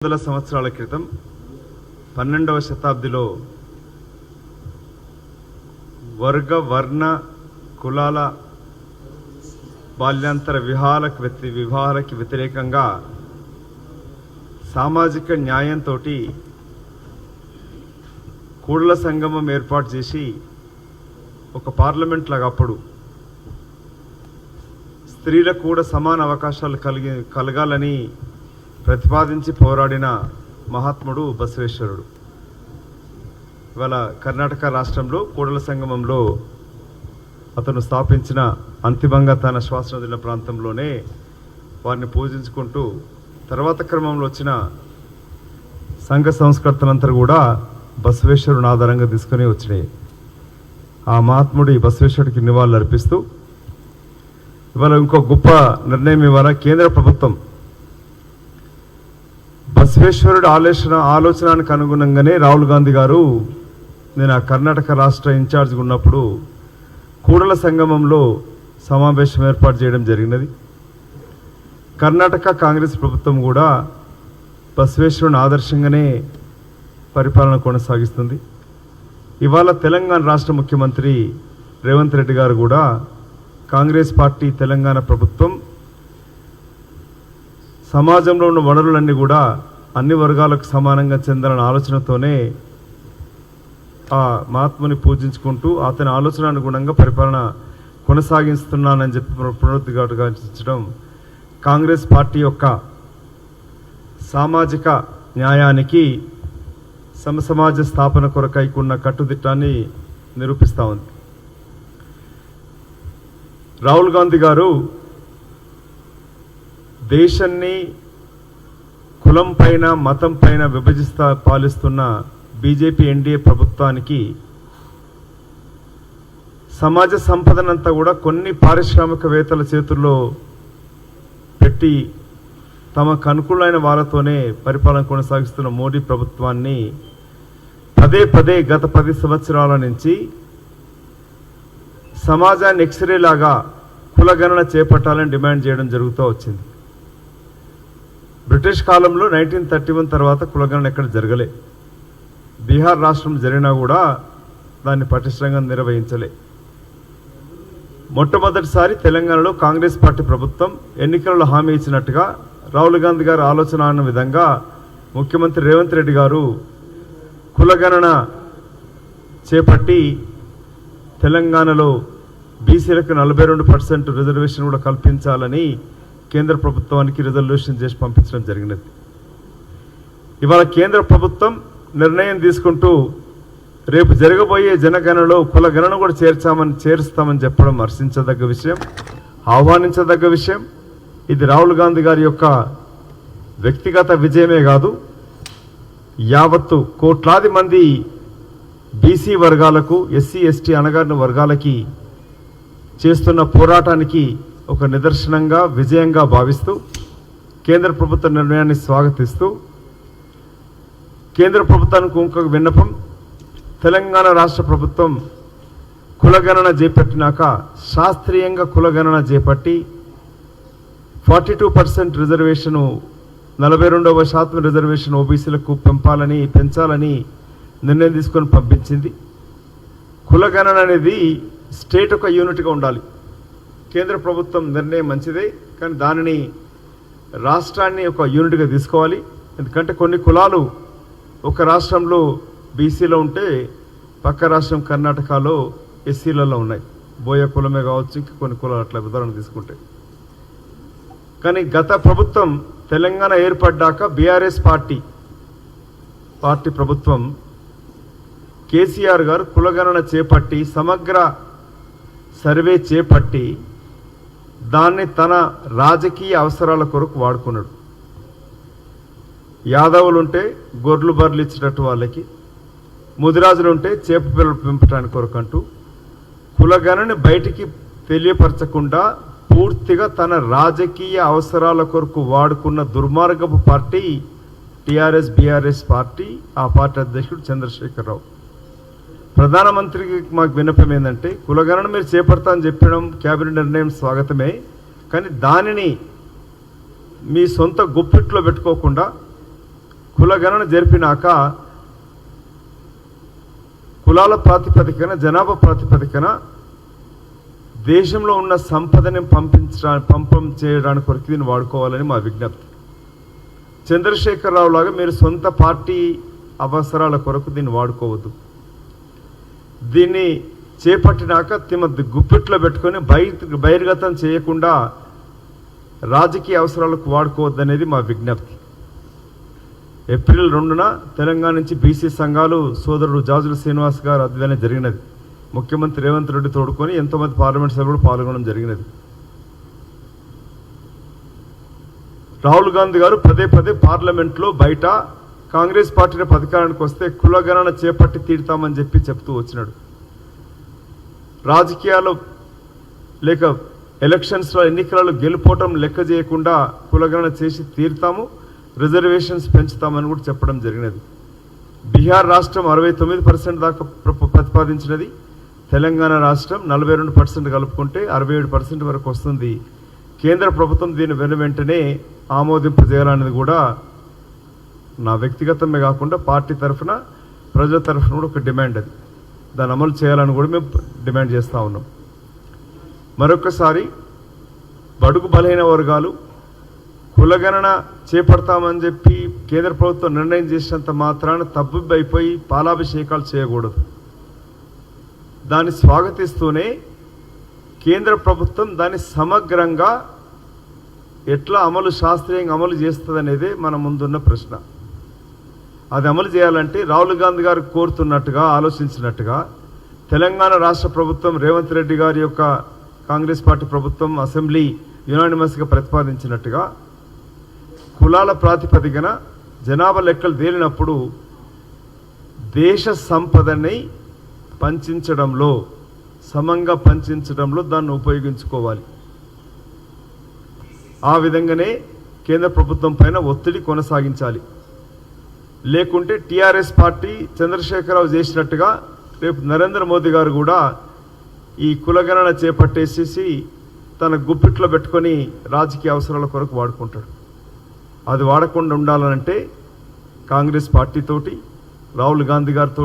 వందల సంవత్సరాల క్రితం పన్నెండవ శతాబ్దిలో వర్గ వర్ణ కులాల బాల్యాంతర వివాహాలకు వ్యతి వివాహాలకి వ్యతిరేకంగా సామాజిక న్యాయంతో కూడల సంగమం ఏర్పాటు చేసి ఒక పార్లమెంట్ లాగా అప్పుడు స్త్రీలకు కూడా సమాన అవకాశాలు కలిగి కలగాలని ప్రతిపాదించి పోరాడిన మహాత్ముడు బసవేశ్వరుడు. ఇవాళ కర్ణాటక రాష్ట్రంలో కూడల సంగమంలో అతను స్థాపించిన అంతిమంగా తన శ్వాస వదిలిన ప్రాంతంలోనే వారిని పూజించుకుంటూ తర్వాత క్రమంలో వచ్చిన సంఘ సంస్కర్తలంతా కూడా బసవేశ్వరుని ఆధారంగా తీసుకొని వచ్చినాయి. ఆ మహాత్ముడి బసవేశ్వరుడికి నివాళులు అర్పిస్తూ ఇవాళ ఇంకో గొప్ప నిర్ణయం ఇవాళ కేంద్ర ప్రభుత్వం బసవేశ్వరుడు ఆలోచన ఆలోచనకు అనుగుణంగానే రాహుల్ గాంధీ గారు నేను ఆ కర్ణాటక రాష్ట్ర ఇన్ఛార్జ్గా ఉన్నప్పుడు కూడల సంగమంలో సమావేశం ఏర్పాటు చేయడం జరిగినది. కర్ణాటక కాంగ్రెస్ ప్రభుత్వం కూడా బసవేశ్వరుని ఆదర్శంగానే పరిపాలన కొనసాగిస్తుంది. ఇవాళ తెలంగాణ రాష్ట్ర ముఖ్యమంత్రి రేవంత్ రెడ్డి గారు కూడా కాంగ్రెస్ పార్టీ తెలంగాణ ప్రభుత్వం సమాజంలో ఉన్న వనరులన్నీ కూడా అన్ని వర్గాలకు సమానంగా చెందాలన్న ఆలోచనతోనే ఆ మహాత్ముని పూజించుకుంటూ అతని ఆలోచన అనుగుణంగా పరిపాలన కొనసాగిస్తున్నానని చెప్పి పునరుద్ఘాటించడం కాంగ్రెస్ పార్టీ యొక్క సామాజిక న్యాయానికి సమసమాజ స్థాపన కొరకైకున్న కట్టుదిట్టాన్ని నిరూపిస్తూ ఉంది. రాహుల్ గాంధీ గారు దేశాన్ని కులం పైన మతం పైన విభజిస్తా పాలిస్తున్న బీజేపీ ఎన్డీఏ ప్రభుత్వానికి సమాజ సంపదనంతా కూడా కొన్ని పారిశ్రామికవేత్తల చేతుల్లో పెట్టి తమకు అనుకూలమైన వాళ్ళతోనే పరిపాలన కొనసాగిస్తున్న మోడీ ప్రభుత్వాన్ని పదే పదే గత పది సంవత్సరాల నుంచి సమాజాన్ని ఎక్స్రే లాగా కులగణన చేపట్టాలని డిమాండ్ చేయడం జరుగుతూ వచ్చింది. బ్రిటిష్ కాలంలో నైన్టీన్ థర్టీ వన్ తర్వాత కులగణన ఎక్కడ జరగలే. బీహార్ రాష్ట్రం జరిగినా కూడా దాన్ని పటిష్టంగా నిర్వహించలే. మొట్టమొదటిసారి తెలంగాణలో కాంగ్రెస్ పార్టీ ప్రభుత్వం ఎన్నికలలో హామీ ఇచ్చినట్టుగా రాహుల్ గాంధీ గారు ఆలోచన అన్న విధంగా ముఖ్యమంత్రి రేవంత్ రెడ్డి గారు కులగణన చేపట్టి తెలంగాణలో బీసీలకు నలభై రెండు పర్సెంట్ రిజర్వేషన్ కూడా కల్పించాలని కేంద్ర ప్రభుత్వానికి రిజల్యూషన్ చేసి పంపించడం జరిగినది. ఇవాళ కేంద్ర ప్రభుత్వం నిర్ణయం తీసుకుంటూ రేపు జరగబోయే జనగణనలో కులగణన కూడా చేర్చామని చేరుస్తామని చెప్పడం హర్షించదగ్గ విషయం ఆహ్వానించదగ్గ విషయం. ఇది రాహుల్ గాంధీ గారి యొక్క వ్యక్తిగత విజయమే కాదు యావత్తు కోట్లాది మంది బీసీ వర్గాలకు ఎస్సీ ఎస్టీ అణగారిన వర్గాలకి చేస్తున్న పోరాటానికి ఒక నిదర్శనంగా విజయంగా భావిస్తూ కేంద్ర ప్రభుత్వ నిర్ణయాన్ని స్వాగతిస్తూ కేంద్ర ప్రభుత్వానికి ఇంకొక విన్నపం తెలంగాణ రాష్ట్ర ప్రభుత్వం కులగణన చేపట్టినాక శాస్త్రీయంగా కులగణన చేపట్టి ఫార్టీ టూ పర్సెంట్ రిజర్వేషను నలభై రెండవ శాతం రిజర్వేషన్ ఓబీసీలకు పెంపాలని పెంచాలని నిర్ణయం తీసుకొని పంపించింది. కులగణన అనేది స్టేట్ ఒక యూనిట్గా ఉండాలి. కేంద్ర ప్రభుత్వం నిర్ణయం మంచిదే కానీ దానిని రాష్ట్రాన్ని ఒక యూనిట్గా తీసుకోవాలి. ఎందుకంటే కొన్ని కులాలు ఒక రాష్ట్రంలో బీసీలో ఉంటే పక్క రాష్ట్రం కర్ణాటకలో ఎస్సీలలో ఉన్నాయి. బోయ కులమే కావచ్చు ఇంకా కొన్ని కులాలు అట్లా ఉదాహరణ తీసుకుంటే. కానీ గత ప్రభుత్వం తెలంగాణ ఏర్పడ్డాక బీఆర్ఎస్ పార్టీ పార్టీ ప్రభుత్వం కేసీఆర్ గారు కులగణన చేపట్టి సమగ్ర సర్వే చేపట్టి దాన్ని తన రాజకీయ అవసరాల కొరకు వాడుకున్నాడు. యాదవులు ఉంటే గొర్రెలు బర్రెలు ఇచ్చేటట్టు వాళ్ళకి ముదిరాజులు ఉంటే చేప పిల్లలు పెంపటానికి కొరకు అంటూ కులగణని బయటికి తెలియపరచకుండా పూర్తిగా తన రాజకీయ అవసరాల కొరకు వాడుకున్న దుర్మార్గపు పార్టీ టిఆర్ఎస్ బీఆర్ఎస్ పార్టీ ఆ పార్టీ అధ్యక్షుడు చంద్రశేఖరరావు. ప్రధానమంత్రికి మాకు విన్నపం ఏంటంటే కులగణన మీరు చేపడతా అని చెప్పడం క్యాబినెట్ నిర్ణయం స్వాగతమే కానీ దానిని మీ సొంత గుప్పిట్లో పెట్టుకోకుండా కులగణన జరిపినాక కులాల ప్రాతిపదికన జనాభా ప్రాతిపదికన దేశంలో ఉన్న సంపదని పంపించడానికి పంపం చేయడానికి కొరకు దీన్ని వాడుకోవాలని మా విజ్ఞప్తి. చంద్రశేఖరరావు లాగా మీరు సొంత పార్టీ అవసరాల కొరకు దీన్ని వాడుకోవద్దు. దీన్ని చేపట్టినాక తిమ గుప్పిట్లో పెట్టుకొని బయట బహిర్గతం చేయకుండా రాజకీయ అవసరాలకు వాడుకోవద్దనేది మా విజ్ఞప్తి. ఏప్రిల్ రెండున తెలంగాణ నుంచి బీసీ సంఘాలు సోదరుడు జాజుల శ్రీనివాస్ గారు అధ్యయన జరిగినది. ముఖ్యమంత్రి రేవంత్ రెడ్డి తోడుకొని ఎంతోమంది పార్లమెంట్ సభ్యులు పాల్గొనడం జరిగినది. రాహుల్ గాంధీ గారు పదే పదే పార్లమెంట్లో బయట కాంగ్రెస్ పార్టీని పథకానికి వస్తే కులగణన చేపట్టి తీరుతామని చెప్పి చెప్తూ వచ్చినాడు. రాజకీయాలు లేక ఎలక్షన్స్లో ఎన్నికలలో గెలుపోవటం లెక్క చేయకుండా కులగణన చేసి తీరుతాము రిజర్వేషన్స్ పెంచుతామని కూడా చెప్పడం జరిగినది. బీహార్ రాష్ట్రం అరవై తొమ్మిది పర్సెంట్ దాకా ప్ర- ప్రతిపాదించినది. తెలంగాణ రాష్ట్రం నలభై రెండు పర్సెంట్ కలుపుకుంటే అరవై ఏడు పర్సెంట్ వరకు వస్తుంది. కేంద్ర ప్రభుత్వం దీన్ని వెను వెంటనే ఆమోదింపజేయాలనేది కూడా నా వ్యక్తిగతమే కాకుండా పార్టీ తరఫున ప్రజల తరఫున కూడా ఒక డిమాండ్ అది. దాన్ని అమలు చేయాలని కూడా మేము డిమాండ్ చేస్తూ ఉన్నాం. మరొకసారి బడుగు బలహీన వర్గాలు కులగణన చేపడతామని చెప్పి కేంద్ర ప్రభుత్వం నిర్ణయం చేసినంత మాత్రాన తబ్బిబ్బైపోయి పాలాభిషేకాలు చేయకూడదు. దాన్ని స్వాగతిస్తూనే కేంద్ర ప్రభుత్వం దాన్ని సమగ్రంగా ఎట్లా అమలు శాస్త్రీయంగా అమలు చేస్తుంది అనేది మన ముందున్న ప్రశ్న. అది అమలు చేయాలంటే రాహుల్ గాంధీ గారు కోరుతున్నట్టుగా ఆలోచించినట్టుగా తెలంగాణ రాష్ట్ర ప్రభుత్వం రేవంత్ రెడ్డి గారి యొక్క కాంగ్రెస్ పార్టీ ప్రభుత్వం అసెంబ్లీ యునానిమస్గా ప్రతిపాదించినట్టుగా కులాల ప్రాతిపదికన జనాభా లెక్కలు తేలినప్పుడు దేశ సంపదని పంచించడంలో సమంగా పంచించడంలో దాన్ని ఉపయోగించుకోవాలి. ఆ విధంగానే కేంద్ర ప్రభుత్వం పైన ఒత్తిడి కొనసాగించాలి. లేకుంటే టీఆర్ఎస్ పార్టీ చంద్రశేఖరరావు చేసినట్టుగా రేపు నరేంద్ర మోదీ గారు కూడా ఈ కులగణన చేపట్టేసేసి తన గుప్పిట్లో పెట్టుకొని రాజకీయ అవసరాల కొరకు వాడుకుంటాడు. అది వాడకుండా ఉండాలనంటే కాంగ్రెస్ పార్టీతోటి రాహుల్ గాంధీ గారితో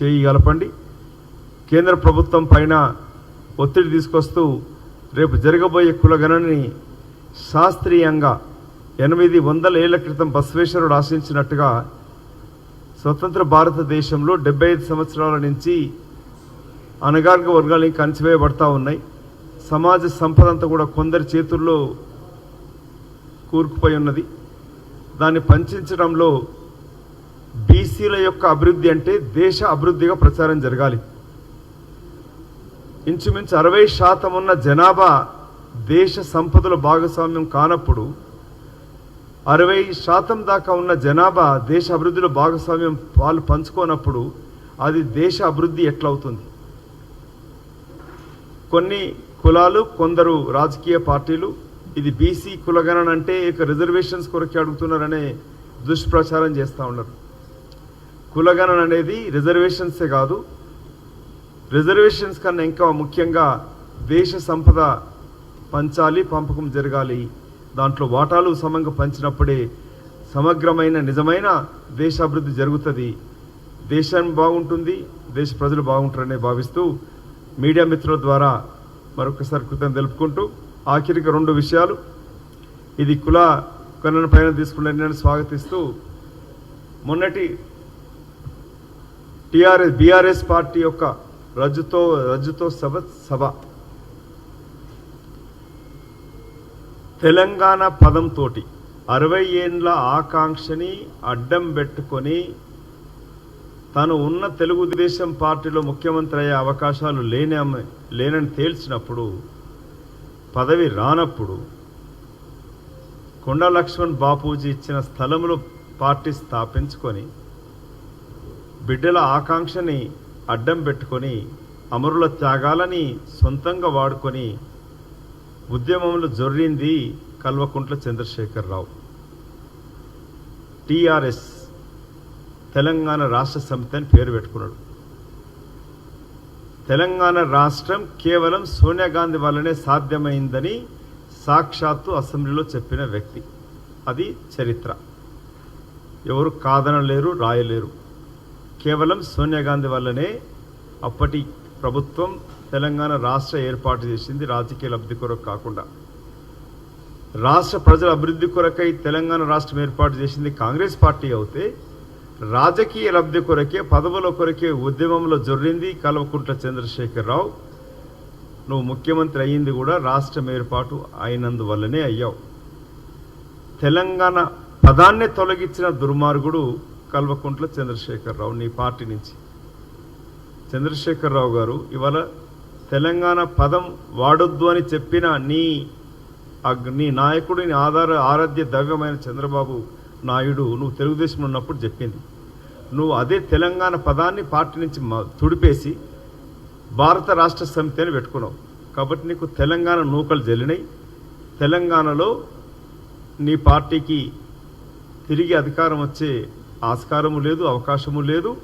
చేయి గలపండి కేంద్ర ప్రభుత్వం పైన ఒత్తిడి తీసుకొస్తూ రేపు జరగబోయే కులగణని శాస్త్రీయంగా ఎనిమిది వందల ఏళ్ళ క్రితం బసవేశ్వరుడు ఆశించినట్టుగా స్వతంత్ర భారతదేశంలో డెబ్బై ఐదు సంవత్సరాల నుంచి అనగారిక వర్గాలు కంచివేయబడతా ఉన్నాయి. సమాజ సంపద అంతా కూడా కొందరి చేతుల్లో కూరుకుపోయి ఉన్నది. దాన్ని పంచించడంలో బీసీల యొక్క అభివృద్ధి అంటే దేశ అభివృద్ధిగా ప్రచారం జరగాలి. ఇంచుమించు అరవై శాతం ఉన్న జనాభా దేశ సంపదల భాగస్వామ్యం కానప్పుడు అరవై శాతం దాకా ఉన్న జనాభా దేశ అభివృద్ధిలో భాగస్వామ్యం వాళ్ళు పంచుకోనప్పుడు అది దేశ అభివృద్ధి ఎట్లవుతుంది? కొన్ని కులాలు కొందరు రాజకీయ పార్టీలు ఇది బీసీ కులగణన అంటే ఇక రిజర్వేషన్స్ కొరకే అడుగుతున్నారనే దుష్ప్రచారం చేస్తూ ఉన్నారు. కులగణన అనేది రిజర్వేషన్సే కాదు. రిజర్వేషన్స్ కన్నా ఇంకా ముఖ్యంగా దేశ సంపద పంచాలి పంపకం జరగాలి దాంట్లో వాటాలు సమంగా పంచినప్పుడే సమగ్రమైన నిజమైన దేశాభివృద్ధి జరుగుతుంది. దేశం బాగుంటుంది దేశ ప్రజలు బాగుంటారని భావిస్తూ మీడియా మిత్రుల ద్వారా మరొకసారి కృతజ్ఞత తెలుపుకుంటూ ఆఖరికి రెండు విషయాలు. ఇది కుల కన్నన పైన తీసుకున్న నిర్ణయాన్ని స్వాగతిస్తూ మొన్నటి టిఆర్ఎస్ బీఆర్ఎస్ పార్టీ యొక్క రజుతో రజ్జుతో సభ సభ. తెలంగాణ పదంతోటి అరవై ఏండ్ల ఆకాంక్షని అడ్డం పెట్టుకొని తను ఉన్న తెలుగుదేశం పార్టీలో ముఖ్యమంత్రి అయ్యే అవకాశాలు లేని లేనని తేల్చినప్పుడు పదవి రానప్పుడు కొండ లక్ష్మణ్ బాపూజీ ఇచ్చిన స్థలంలో పార్టీ స్థాపించుకొని బిడ్డల ఆకాంక్షని అడ్డం పెట్టుకొని అమరుల త్యాగాలని సొంతంగా వాడుకొని ఉద్యమంలో జొర్రింది కల్వకుంట్ల చంద్రశేఖరరావు. టిఆర్ఎస్ తెలంగాణ రాష్ట్ర సమితి అని పేరు పెట్టుకున్నాడు. తెలంగాణ రాష్ట్రం కేవలం సోనియా గాంధీ వల్లనే సాధ్యమైందని సాక్షాత్తు అసెంబ్లీలో చెప్పిన వ్యక్తి. అది చరిత్ర. ఎవరు కాదనలేరు రాయలేరు. కేవలం సోనియా గాంధీ వల్లనే అప్పటి ప్రభుత్వం తెలంగాణ రాష్ట్ర ఏర్పాటు చేసింది రాజకీయ లబ్ధి కొరకు కాకుండా. రాష్ట్ర ప్రజల అభివృద్ధి కొరకై తెలంగాణ రాష్ట్రం ఏర్పాటు చేసింది కాంగ్రెస్ పార్టీ అవుతే రాజకీయ లబ్ధి కొరకే పదవుల కొరకే ఉద్యమంలో జొర్రింది కల్వకుంట్ల చంద్రశేఖరరావు. నువ్వు ముఖ్యమంత్రి అయ్యింది కూడా రాష్ట్రం ఏర్పాటు అయినందువల్లనే అయ్యావు. తెలంగాణ పదాన్నే తొలగించిన దుర్మార్గుడు కల్వకుంట్ల చంద్రశేఖరరావు నీ పార్టీ నుంచి. చంద్రశేఖరరావు గారు ఇవాళ తెలంగాణ పదం వాడొద్దు అని చెప్పిన నీ అగ్- నీ నాయకుడు నీ ఆధార ఆరాధ్య దైవమైన చంద్రబాబు నాయుడు నువ్వు తెలుగుదేశంలో ఉన్నప్పుడు చెప్పింది. నువ్వు అదే తెలంగాణ పదాన్ని పార్టీ నుంచి తుడిపేసి భారత రాష్ట్ర సమితి అని పెట్టుకున్నావు. కాబట్టి నీకు తెలంగాణ నూకలు జల్లినాయి. తెలంగాణలో నీ పార్టీకి తిరిగి అధికారం వచ్చే ఆస్కారము లేదు అవకాశము లేదు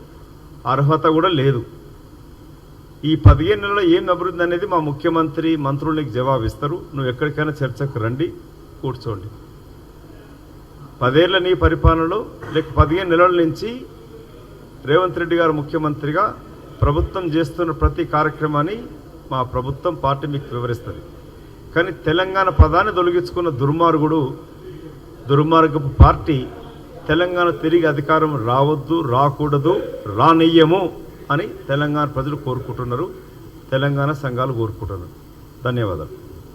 అర్హత కూడా లేదు. ఈ పదిహేను నెలల్లో ఏం అభివృద్ధి అనేది మా ముఖ్యమంత్రి మంత్రులు నీకు జవాబిస్తారు. నువ్వు ఎక్కడికైనా చర్చకు రండి కూర్చోండి. పదేళ్ళ నీ పరిపాలనలో లేక పదిహేను నెలల నుంచి రేవంత్ రెడ్డి గారు ముఖ్యమంత్రిగా ప్రభుత్వం చేస్తున్న ప్రతి కార్యక్రమాన్ని మా ప్రభుత్వం పార్టీ మీకు వివరిస్తుంది. కానీ తెలంగాణ పదాన్ని తొలగించుకున్న దుర్మార్గుడు దుర్మార్గపు పార్టీ తెలంగాణ తిరిగి అధికారం రావద్దు రాకూడదు రానియ్యము. అని తెలంగాణ ప్రజలు కోరుకుంటున్నారు. తెలంగాణ సంఘాలు కోరుకుంటున్నారు. ధన్యవాదాలు.